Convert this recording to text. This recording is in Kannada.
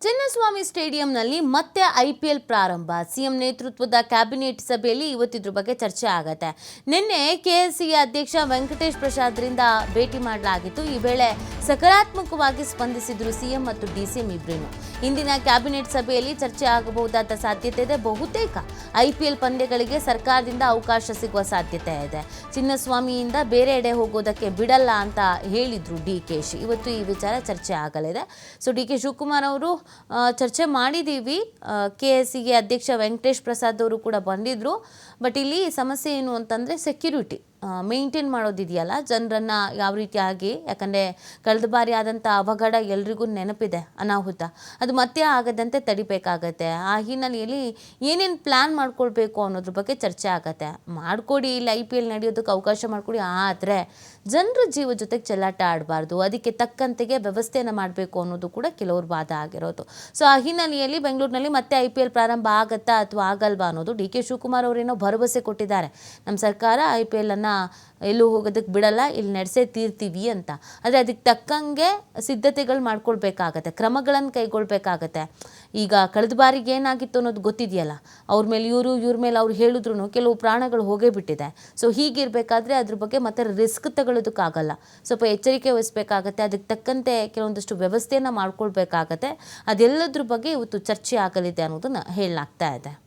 ಚಿನ್ನಸ್ವಾಮಿ ಸ್ಟೇಡಿಯಂನಲ್ಲಿ ಮತ್ತೆ ಐ ಪಿ ಎಲ್ ಪ್ರಾರಂಭ. ಸಿಎಂ ನೇತೃತ್ವದ ಕ್ಯಾಬಿನೆಟ್ ಸಭೆಯಲ್ಲಿ ಇವತ್ತಿದ್ರ ಬಗ್ಗೆ ಚರ್ಚೆ ಆಗತ್ತೆ. ನಿನ್ನೆ ಕೆಎಸ್ಸಿಯ ಅಧ್ಯಕ್ಷ ವೆಂಕಟೇಶ್ ಪ್ರಸಾದ್ರಿಂದ ಭೇಟಿ ಮಾಡಲಾಗಿತ್ತು. ಈ ವೇಳೆ ಸಕಾರಾತ್ಮಕವಾಗಿ ಸ್ಪಂದಿಸಿದ್ರು ಸಿಎಂ ಮತ್ತು ಡಿಸಿಎಂ ಇಬ್ರೇನು. ಇಂದಿನ ಕ್ಯಾಬಿನೆಟ್ ಸಭೆಯಲ್ಲಿ ಚರ್ಚೆ ಆಗಬಹುದಾದ ಸಾಧ್ಯತೆ ಇದೆ. ಬಹುತೇಕ ಐ ಪಿ ಪಂದ್ಯಗಳಿಗೆ ಸರ್ಕಾರದಿಂದ ಅವಕಾಶ ಸಿಗುವ ಸಾಧ್ಯತೆ ಇದೆ. ಚಿನ್ನಸ್ವಾಮಿಯಿಂದ ಬೇರೆಡೆ ಹೋಗೋದಕ್ಕೆ ಬಿಡಲ್ಲ ಅಂತ ಹೇಳಿದ್ರು ಡಿ ಕೆ ಶಿ. ಇವತ್ತು ಈ ವಿಚಾರ ಚರ್ಚೆ ಆಗಲಿದೆ. ಸೊ, ಡಿ ಕೆ ಶಿವಕುಮಾರ್ ಅವರು ಚರ್ಚೆ ಮಾಡಿದ್ದೀವಿ ಕೆ ಎಸ್ ಸಿಗೆ ಅಧ್ಯಕ್ಷ ವೆಂಕಟೇಶ್ ಪ್ರಸಾದ್ ಅವರು ಕೂಡ ಬಂದಿದ್ದರು ಬಟ್ ಇಲ್ಲಿ ಸಮಸ್ಯೆ ಏನು ಅಂತಂದರೆ ಸೆಕ್ಯೂರಿಟಿ ಮೇಂಟೈನ್ ಮಾಡೋದಿದೆಯಲ್ಲ ಜನರನ್ನು ಯಾವ ರೀತಿಯಾಗಿ ಯಾಕಂದರೆ ಕಳೆದ ಬಾರಿ ಆದಂಥ ಅವಘಡ ಎಲ್ರಿಗೂ ನೆನಪಿದೆ, ಅನಾಹುತ. ಅದು ಮತ್ತೆ ಆಗದಂತೆ ತಡಿಬೇಕಾಗತ್ತೆ. ಆ ಹಿನ್ನೆಲೆಯಲ್ಲಿ ಏನೇನು ಪ್ಲ್ಯಾನ್ ಮಾಡ್ಕೊಳ್ಬೇಕು ಅನ್ನೋದ್ರ ಬಗ್ಗೆ ಚರ್ಚೆ ಆಗತ್ತೆ. ಮಾಡಿಕೊಡಿ, ಇಲ್ಲಿ ಐ ಪಿ ಎಲ್ ನಡೆಯೋದಕ್ಕೆ ಅವಕಾಶ ಮಾಡಿಕೊಡಿ, ಆದರೆ ಜನರ ಜೀವ ಜೊತೆಗೆ ಚೆಲ್ಲಾಟ ಆಡಬಾರ್ದು. ಅದಕ್ಕೆ ತಕ್ಕಂತೆಗೆ ವ್ಯವಸ್ಥೆಯನ್ನು ಮಾಡಬೇಕು ಅನ್ನೋದು ಕೂಡ ಕೆಲವ್ರ ವಾದ ಆಗಿರೋದು. ಸೊ ಆ ಹಿನ್ನೆಲೆಯಲ್ಲಿ ಬೆಂಗಳೂರಿನಲ್ಲಿ ಮತ್ತೆ ಐ ಪಿ ಎಲ್ ಪ್ರಾರಂಭ ಆಗತ್ತಾ ಅಥವಾ ಆಗಲ್ವಾ ಅನ್ನೋದು ಡಿ ಕೆ ಶಿವಕುಮಾರ್ ಅವರೇನೋ ಭರವಸೆ ಕೊಟ್ಟಿದ್ದಾರೆ. ನಮ್ಮ ಸರ್ಕಾರ ಐ ಪಿ ಎಲ್ಲನ್ನು ಎಲ್ಲೂ ಹೋಗೋದಕ್ಕೆ ಬಿಡಲ್ಲ, ಇಲ್ಲಿ ನಡೆಸೇ ತೀರ್ತೀವಿ ಅಂತ. ಆದರೆ ಅದಕ್ಕೆ ತಕ್ಕಂಗೆ ಸಿದ್ಧತೆಗಳು ಮಾಡ್ಕೊಳ್ಬೇಕಾಗತ್ತೆ ಕ್ರಮಗಳನ್ನು ಕೈಗೊಳ್ಬೇಕಾಗತ್ತೆ. ಈಗ ಕಳೆದ ಬಾರಿಗೆ ಏನಾಗಿತ್ತು ಅನ್ನೋದು ಗೊತ್ತಿದೆಯಲ್ಲ? ಅವ್ರ ಮೇಲೆ ಇವರು, ಇವ್ರ ಮೇಲೆ ಅವ್ರು ಹೇಳಿದ್ರು ಕೆಲವು ಪ್ರಾಣಗಳು ಹೋಗೇ ಬಿಟ್ಟಿದೆ. ಸೊ ಹೀಗಿರಬೇಕಾದ್ರೆ ಅದ್ರ ಬಗ್ಗೆ ಮತ್ತೆ ರಿಸ್ಕ್ ತಗೊಳ್ಳೋದಕ್ಕಾಗಲ್ಲ ಸ್ವಲ್ಪ ಎಚ್ಚರಿಕೆ ವಹಿಸ್ಬೇಕಾಗತ್ತೆ, ಅದಕ್ಕೆ ತಕ್ಕಂತೆ ಕೆಲವೊಂದಷ್ಟು ವ್ಯವಸ್ಥೆಯನ್ನು ಮಾಡ್ಕೊಳ್ಬೇಕಾಗತ್ತೆ. ಅದೆಲ್ಲದ್ರ ಬಗ್ಗೆ ಇವತ್ತು ಚರ್ಚೆ ಆಗಲಿದೆ ಅನ್ನೋದನ್ನು ಹೇಳಲಾಗ್ತಾ ಇದೆ.